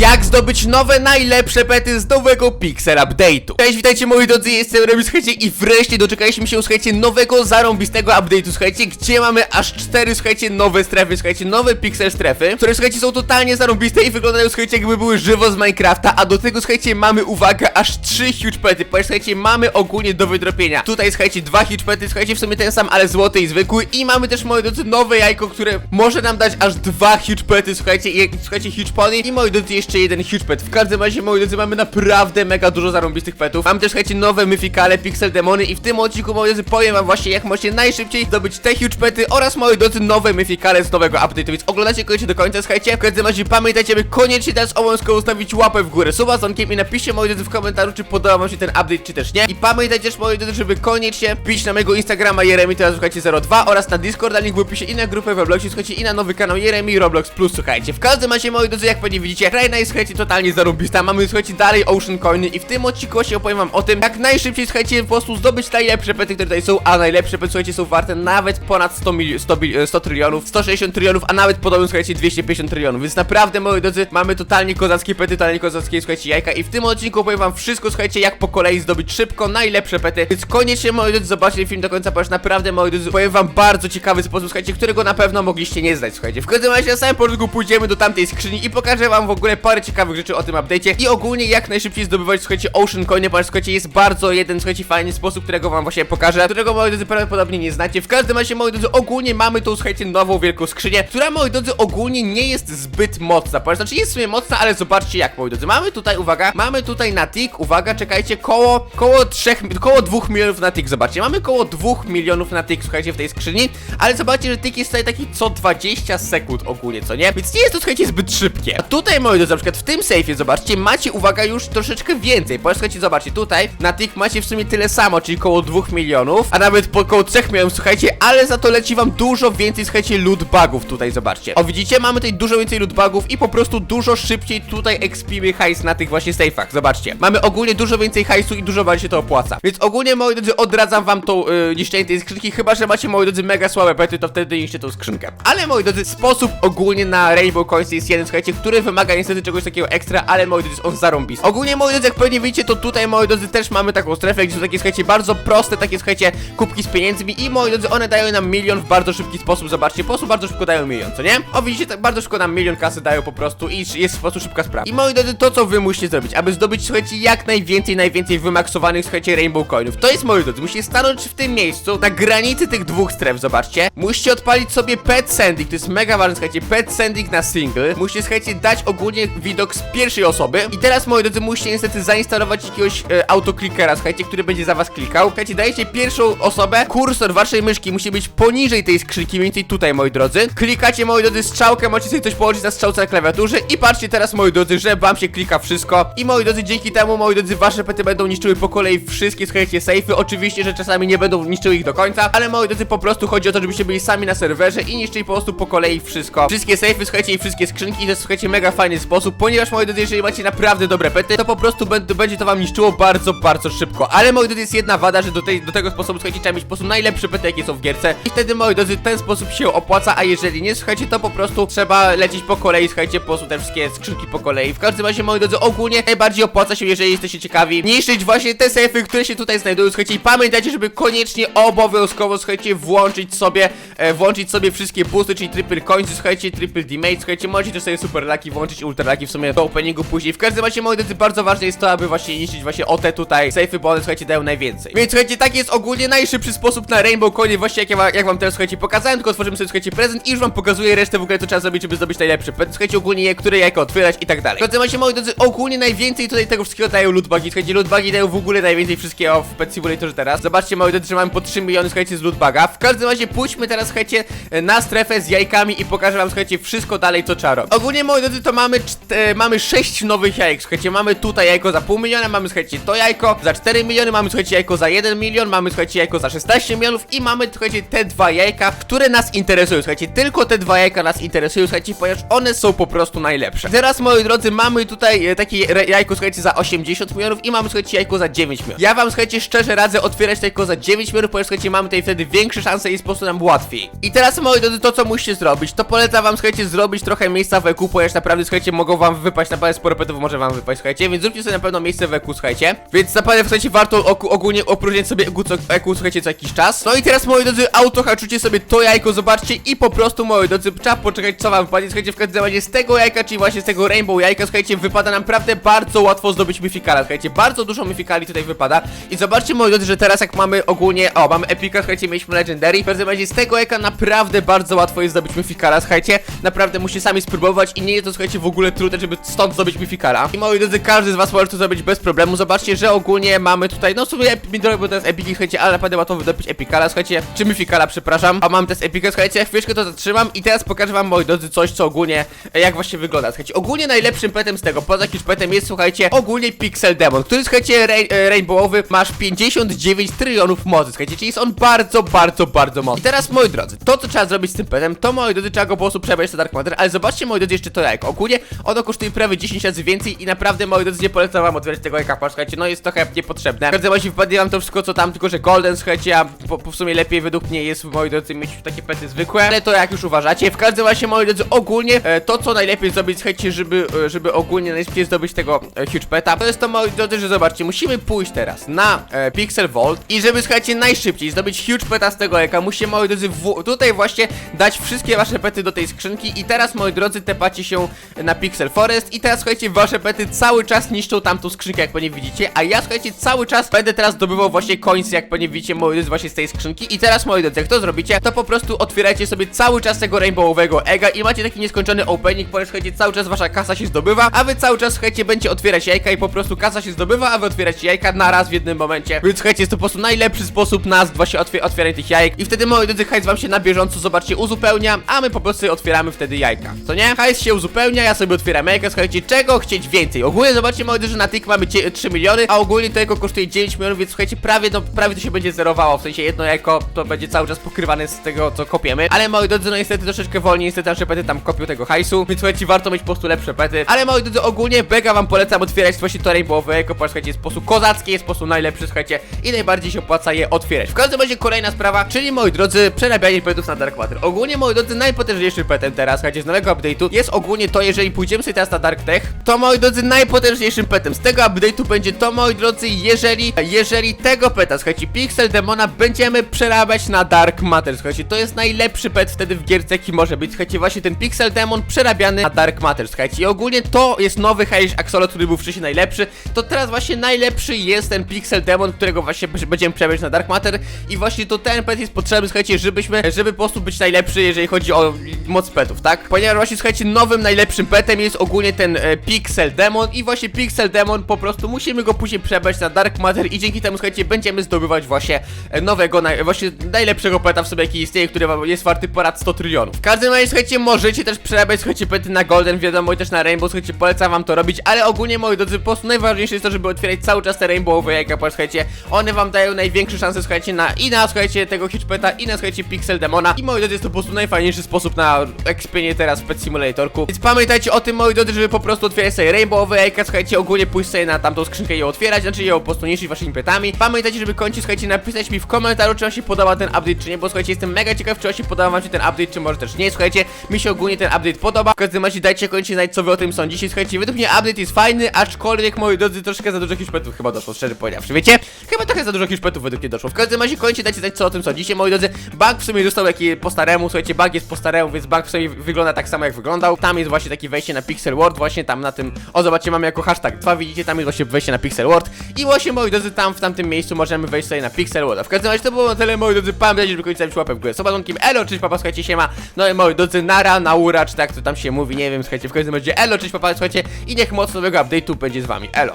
jak zdobyć nowe, najlepsze pety z nowego Pixel Update'u. Cześć, witajcie moi drodzy, jestem Remy, słuchajcie, i wreszcie doczekaliśmy się, słuchajcie, nowego, zarąbistego update'u, słuchajcie, gdzie mamy aż cztery, słuchajcie, nowe strefy, słuchajcie, nowe Pixel strefy, które, słuchajcie, są totalnie zarąbiste i wyglądają, słuchajcie, jakby były żywo z Minecrafta, a do tego, słuchajcie, mamy, uwaga, aż trzy huge pety, ponieważ, słuchajcie, mamy ogólnie do wydropienia. Tutaj, słuchajcie, dwa huge pety, słuchajcie, w sumie ten sam, ale złoty i zwykły i mamy też, moi drodzy, nowe jajko, które może nam dać aż dwa huge pety, słuchajcie, i, słuchajcie, huge pony i, moi drodzy, jeszcze jeden huge pet. W każdym razie, moi drodzy, mamy naprawdę mega dużo zarąbistych petów. Mamy też, słuchajcie, nowe myfikale, pixel demony i w tym odcinku, moi drodzy, powiem wam właśnie, jak możecie najszybciej zdobyć te huge pety oraz, moi drodzy, nowe myfikale z nowego update'u, więc oglądajcie koniecznie do końca, słuchajcie. W każdym razie pamiętajcie, by koniecznie teraz obowiązkowo ustawić łapę w górę, suba z i napiszcie, moi drodzy, w komentarzu, czy podoba wam się ten update, czy też nie. I pamiętajcie też, moi drodzy, żeby koniecznie wbić na mojego Instagrama Jeremi, teraz słuchajcie 02 oraz na Discord, link w opisie i na grupę w Robloxie, słuchajcie, i na nowy kanał Jeremi Roblox Plus, słuchajcie. W każdym razie, moi drodzy, jak pewnie widzicie, kraina jest, słuchajcie, totalnie zarąbista. Mamy, słuchajcie, dalej Ocean Coiny i w tym odcinku właśnie opowiem wam o tym, jak najszybciej, słuchajcie, po prostu zdobyć najlepsze pety, które tutaj są, a najlepsze pety, słuchajcie, są warte nawet ponad 100, mili 100, bil- 100 trylionów, 160 trylionów, a nawet podobno, słuchajcie, 250 trylionów, więc naprawdę, moi drodzy, mamy totalnie kozackie pety, totalnie kozackie, słuchajcie, jajka i w tym odcinku opowiem wam wszystko, słuchajcie, jak po kolei zdobyć szybko najlepsze pety, więc koniecznie, moi drodzy, zobaczcie film do końca, ponieważ naprawdę, moi drodzy, powiem wam bardzo ciekawy sposób, słuchajcie, którego na pewno mogliście nie znać, słuchajcie. W każdym razie na samym początku pójdziemy do tamtej skrzyni i pokażę wam w ogóle parę ciekawych rzeczy o tym update'cie i ogólnie jak najszybciej zdobywać, słuchajcie, Ocean Coiny, ponieważ, słuchajcie, jest bardzo jeden, słuchajcie, fajny sposób, którego wam właśnie pokażę, którego, moi drodzy, prawdopodobnie nie znacie. W każdym razie, moi drodzy, ogólnie mamy tu, słuchajcie, nową wielką skrzynię, która, moi drodzy, ogólnie nie jest zbyt mocna, ponieważ, znaczy jest w sumie mocna, ale zobaczcie jak, moi drodzy. Mamy tutaj, uwaga, mamy tutaj na tick, uwaga, czekajcie, koło, koło trzech, koło dwóch milionów na tick, zobaczcie, mamy koło dwóch milionów na tick, słuchajcie, w tej skrzyni, ale zobaczcie, że tick jest tutaj taki co 20 sekund ogólnie, co nie? Więc nie jest to, słuchajcie, zbyt szybkie. A tutaj, moi drodzy, przykład w tym sejfie, zobaczcie, macie, uwaga, już troszeczkę więcej, ponieważ, słuchajcie, zobaczcie, tutaj na tick macie w sumie tyle samo, czyli koło 2 milionów, a nawet po koło 3 milionów, słuchajcie, ale za to leci wam dużo więcej, słuchajcie, loot bugów tutaj, zobaczcie. O, widzicie, mamy tutaj dużo więcej loot bugów i po prostu dużo szybciej tutaj expimy hajs na tych właśnie sejfach, zobaczcie. Mamy ogólnie dużo więcej hajsu i dużo bardziej się to opłaca. Więc ogólnie, moi drodzy, odradzam wam tą yy, niszczenie tej skrzynki, chyba, że macie, moi drodzy, mega słabe pety, to wtedy niszcie tą skrzynkę. Ale, moi drodzy, sposób ogólnie na Rainbow Coins jest jeden, słuchajcie, który wymaga niestety czegoś takiego ekstra, ale, moi drodzy, on zarąbisty. Ogólnie, moi drodzy, jak pewnie widzicie, to tutaj, moi drodzy, też mamy taką strefę, gdzie są takie, słuchajcie, bardzo proste, takie, słuchajcie, kubki z pieniędzmi i, moi drodzy, one dają nam milion w bardzo szybki sposób, zobaczcie, po prostu bardzo szybko dają milion, co nie? O, widzicie, tak bardzo szybko nam milion kasy dają po prostu i jest po prostu szybka sprawa. I, moi drodzy, to, co wy musicie zrobić, aby zdobyć, słuchajcie, jak najwięcej, najwięcej wymaksowanych, słuchajcie, Rainbow Coinów, to jest, moi drodzy, musicie stanąć w tym miejscu, na granicy tych dwóch stref, zobaczcie, musicie odpalić sobie Pet Sending, to jest mega ważne, słuchajcie, Pet Sending na single, musicie, słuchajcie, dać ogólnie widok z pierwszej osoby. I teraz, moi drodzy, musicie niestety zainstalować jakiegoś e, autoklikera, słuchajcie, który będzie za was klikał, słuchajcie, dajecie pierwszą osobę, kursor waszej myszki musi być poniżej tej skrzynki, mniej więcej tutaj, moi drodzy, klikacie, moi drodzy, strzałkę, możecie sobie coś położyć na strzałce na klawiaturze. I patrzcie teraz, moi drodzy, że wam się klika wszystko. I, moi drodzy, dzięki temu, moi drodzy, wasze pety będą niszczyły po kolei wszystkie, słuchajcie, sejfy, oczywiście, że czasami nie będą niszczyły ich do końca, ale, moi drodzy, po prostu chodzi o to, żebyście byli sami na serwerze i niszczyli po prostu po kolei wszystko, wszystkie sejfy, słuchajcie, i wszystkie skrzynki. To jest, słuchajcie, mega fajny sposób, ponieważ, moi drodzy, jeżeli macie naprawdę dobre pety, to po prostu będ- będzie to wam niszczyło bardzo, bardzo szybko, ale, moi drodzy, jest jedna wada, że do, tej, do tego sposobu, słuchajcie, trzeba mieć po prostu najlepsze pety, jakie są w gierce i wtedy, moi drodzy, ten sposób się opłaca, a jeżeli nie, słuchajcie, to po prostu trzeba lecieć po kolei, słuchajcie, po prostu te wszystkie skrzynki po kolei. W każdym razie, moi drodzy, ogólnie najbardziej opłaca się, jeżeli jesteście ciekawi, niszczyć właśnie te sejfy, które się tutaj znajdują, słuchajcie, i pamiętajcie, żeby koniecznie obowiązkowo, słuchajcie, włączyć sobie, e, włączyć sobie wszystkie boosty, czyli triple coins, słuchajcie, triple damage, słuchajcie, możecie też sobie super lucky włączyć, ultra lucky w sumie do openingu później. W każdym razie, moi drodzy, bardzo ważne jest to, aby właśnie niszczyć właśnie o te tutaj sejfy, bo one, słuchajcie, dają najwięcej. Więc, słuchajcie, taki jest ogólnie najszybszy sposób na Rainbow Coin, właśnie jak, ja, jak wam teraz, słuchajcie, pokazałem, tylko otworzymy sobie, słuchajcie, prezent i już wam pokazuję resztę w ogóle, co trzeba zrobić, żeby zdobyć najlepszy. Słuchajcie, ogólnie które jajko otwierać i tak dalej. W każdym razie, moi drodzy, ogólnie najwięcej tutaj tego wszystkiego dają lootbugi. Słuchajcie, lootbugi dają w ogóle najwięcej wszystkiego w Pet Simulatorze teraz. Zobaczcie, moi drodzy, że mamy po 3 miliony, słuchajcie, z lootbuga. W każdym razie pójdźmy teraz, słuchajcie, na strefę z jajkami i pokażę wam, słuchajcie, wszystko dalej, co trzeba robić. Ogólnie, moi drodzy, to mamy, e, mamy 6 nowych jajek. Słuchajcie, mamy tutaj jajko za pół miliona, mamy, słuchajcie, to jajko za 4 miliony, mamy, słuchajcie, jajko za 1 milion, mamy, słuchajcie, jajko za 16 milionów i mamy, słuchajcie, te dwa jajka, które nas interesują. Słuchajcie, tylko te dwa jajka nas interesują, słuchajcie, ponieważ one są po prostu najlepsze. Teraz, moi drodzy, mamy tutaj e, takie jajko, słuchajcie, za 80 milionów i mamy, słuchajcie, jajko za 9 milionów. Ja wam, słuchajcie, szczerze radzę otwierać jajko za 9 milionów, ponieważ, słuchajcie, mamy tutaj wtedy większe szanse i po prostu nam łatwiej. I teraz, moi drodzy, to co musicie zrobić, to polecam wam, słuchajcie, zrobić trochę miejsca w EQ, ponieważ naprawdę, słuchajcie, mogą mogą wam wypaść, naprawdę sporo petów może wam wypaść, słuchajcie, więc zróbcie sobie na pewno miejsce w EQ, słuchajcie. Więc naprawdę, słuchajcie, warto ogólnie opróżniać sobie EQ, co, EQ, słuchajcie, co jakiś czas. No i teraz, moi drodzy, auto haczujcie sobie to jajko, zobaczcie i po prostu, moi drodzy, trzeba poczekać, co wam wypadnie, słuchajcie, w każdym razie z tego jajka, czyli właśnie z tego rainbow jajka, słuchajcie, wypada naprawdę bardzo łatwo zdobyć myfikala, słuchajcie, bardzo dużo myfikali tutaj wypada i zobaczcie, moi drodzy, że teraz jak mamy ogólnie, o, mamy epika, słuchajcie, mieliśmy legendary, w każdym razie z tego jajka naprawdę bardzo łatwo jest zdobyć myfikala, słuchajcie, naprawdę musicie sami spróbować i nie jest to, słuchajcie, w ogóle trudne, żeby stąd zdobyć myfikala. I moi drodzy, każdy z was może to zrobić bez problemu, zobaczcie, że ogólnie mamy tutaj, no sobie midroy, bo to jest epiki, słuchajcie, ale naprawdę łatwo wydobyć epikala, słuchajcie, czy myfikala, przepraszam, a mam też epikę, słuchajcie, chwileczkę to zatrzymam i teraz pokażę wam, moi drodzy, coś, co ogólnie, e, jak właśnie wygląda, słuchajcie, ogólnie najlepszym petem z tego, poza jakimś petem jest, słuchajcie, ogólnie Pixel Demon, który, słuchajcie, rain, e, rainbowowy, masz 59 trylionów mocy, słuchajcie, czyli jest on bardzo, bardzo, bardzo mocny. I teraz, moi drodzy, to, co trzeba zrobić z tym petem, to, moi drodzy, trzeba go po prostu przebrać do Dark Matter, ale zobaczcie, moi drodzy, jeszcze to jajko, ogólnie ono kosztuje prawie 10 razy więcej i naprawdę, moi drodzy, nie polecam wam otwierać tego jajka, słuchajcie, no jest trochę niepotrzebne. W każdym razie wpadnie wam to wszystko, co tam, tylko że golden, słuchajcie, a po, po w sumie lepiej według mnie jest, moi drodzy, mieć takie pety zwykłe, ale to jak już uważacie. W każdym razie, moi drodzy, ogólnie e, to, co najlepiej zrobić, słuchajcie, żeby, e, żeby ogólnie najszybciej zdobyć tego e, huge peta, to jest to, moi drodzy, że zobaczcie, musimy pójść teraz na e, Pixel Vault i żeby, słuchajcie, najszybciej zdobyć huge peta z tego jajka, musicie, moi drodzy, tutaj właśnie dać wszystkie wasze pety do tej skrzynki i teraz, moi drodzy, tepacie się na Pixel Forest. I teraz, słuchajcie, wasze pety cały czas niszczą tamtą skrzynkę, jak pewnie widzicie, a ja, słuchajcie, cały czas będę teraz zdobywał właśnie końce, jak pewnie widzicie, moi właśnie z tej skrzynki. I teraz, moi drodzy, jak to zrobicie, to po prostu otwierajcie sobie cały czas tego rainbowowego ega i macie taki nieskończony opening, ponieważ, słuchajcie, cały czas wasza kasa się zdobywa, a wy cały czas, słuchajcie, będziecie otwierać jajka i po prostu kasa się zdobywa, a wy otwieracie jajka na raz w jednym momencie, więc, słuchajcie, jest to po prostu najlepszy sposób na właśnie otwier otwieranie tych jajek. I wtedy, moi drodzy, hajs wam się na bieżąco, zobaczcie, uzupełnia, a my po prostu otwieramy wtedy jajka, co nie? Hajs się uzupełnia, ja sobie otwieram jajka, słuchajcie, czego chcieć więcej? Ogólnie, zobaczcie, moi drodzy, że na tyk mamy cie- 3 miliony, a ogólnie to jego kosztuje 9 milionów, więc, słuchajcie, prawie, no, prawie to się będzie zerowało, w sensie jedno jajko to będzie cały czas pokrywane z tego, co kopiemy, ale, moi drodzy, no niestety troszeczkę wolniej, niestety nasze pety tam kopią tego hajsu, więc, słuchajcie, warto mieć po prostu lepsze pety, ale, moi drodzy, ogólnie Bega wam polecam otwierać właśnie to rainbowowe jajko, słuchajcie, sposób kozacki, jest sposób najlepszy, słuchajcie, i najbardziej się opłaca je otwierać. W każdym razie kolejna sprawa, czyli, moi drodzy, przerabianie petów na Dark Matter. Ogólnie, moi drodzy, najpotężniejszym petem teraz, słuchajcie, z nowego update'u jest ogólnie to, jeżeli pójdziemy sobie teraz na Dark Tech, to, moi drodzy, najpotężniejszym petem z tego update'u będzie to, moi drodzy, jeżeli, jeżeli tego peta, słuchajcie, Pixel Demona będziemy przerabiać na Dark Matter, słuchajcie, to jest najlepszy pet wtedy w gierce, jaki może być, słuchajcie, właśnie ten Pixel Demon przerabiany na Dark Matter, słuchajcie, i ogólnie to jest nowy Heish Axolot, który był wcześniej najlepszy, to teraz właśnie najlepszy jest ten Pixel Demon, którego właśnie będziemy przerabiać na Dark Matter. I właśnie to ten pet jest potrzebny, słuchajcie, żebyśmy, żeby po prostu być najlepszy, jeżeli chodzi o moc petów, tak? Ponieważ właśnie, słuchajcie, nowym najlepszym petem jest ogólnie ten e, Pixel Demon i właśnie Pixel Demon po prostu musimy go później przebrać na Dark Matter i dzięki temu, słuchajcie, będziemy zdobywać właśnie e, nowego, właśnie najlepszego peta w sobie, jaki istnieje, który jest warty ponad 100 trylionów. W każdym razie, słuchajcie, możecie też przerabiać, słuchajcie, pety na Golden, wiadomo, i też na Rainbow, słuchajcie, polecam wam to robić, ale ogólnie, moi drodzy, po prostu najważniejsze jest to, żeby otwierać cały czas te Rainbowowe jajka, bo słuchajcie, one wam dają największe szanse, słuchajcie, na i na, słuchajcie, tego Huge Peta, i na, słuchajcie, Pixel Demona i moi drodzy, jest to po prostu najfajniejszy sposób na expienie teraz w Pet Simulatorku, więc pamiętajcie o tym, moi drodzy, żeby po prostu otwierać sobie Rainbowowe jajka, słuchajcie, ogólnie pójść sobie na tamtą skrzynkę i ją otwierać, znaczy ją po prostu niszczyć waszymi petami. Pamiętajcie, żeby kończyć, słuchajcie, napisać mi w komentarzu, czy wam się podoba ten update, czy nie, bo słuchajcie, jestem mega ciekaw, czy wam się podoba wam się ten update, czy może też nie, słuchajcie, mi się ogólnie ten update podoba. W każdym razie dajcie koniecznie znać, co wy o tym sądzicie, słuchajcie, według mnie update jest fajny, aczkolwiek, moi drodzy, troszkę za dużo jakichś petów chyba doszło, szczerze powiedziawszy, wiecie? Chyba trochę za dużo jakichś petów według mnie doszło. W każdym razie koniecznie dajcie znać, co o tym sądzicie, moi drodzy. Bug w sumie został jaki po staremu, słuchajcie, jest po staremu, więc w sumie wygląda tak samo, jak wyglądał. Tam jest właśnie takie wejście na Pixel World, właśnie tam na tym, o zobaczcie, mamy jako hashtag 2, widzicie, tam jest właśnie wejście na Pixel World i właśnie, moi drodzy, tam w tamtym miejscu możemy wejść sobie na Pixel World. A w każdym razie to było na tyle, moi drodzy, pamiętajcie, żeby kończyć łapę w górę. Z opadunkiem elo, cześć, papa, słuchajcie, siema. No i moi drodzy, nara, naura, czy tak to tam się mówi, nie wiem, słuchajcie, w każdym razie elo, cześć, papa, słuchajcie i niech moc nowego update'u będzie z wami, elo.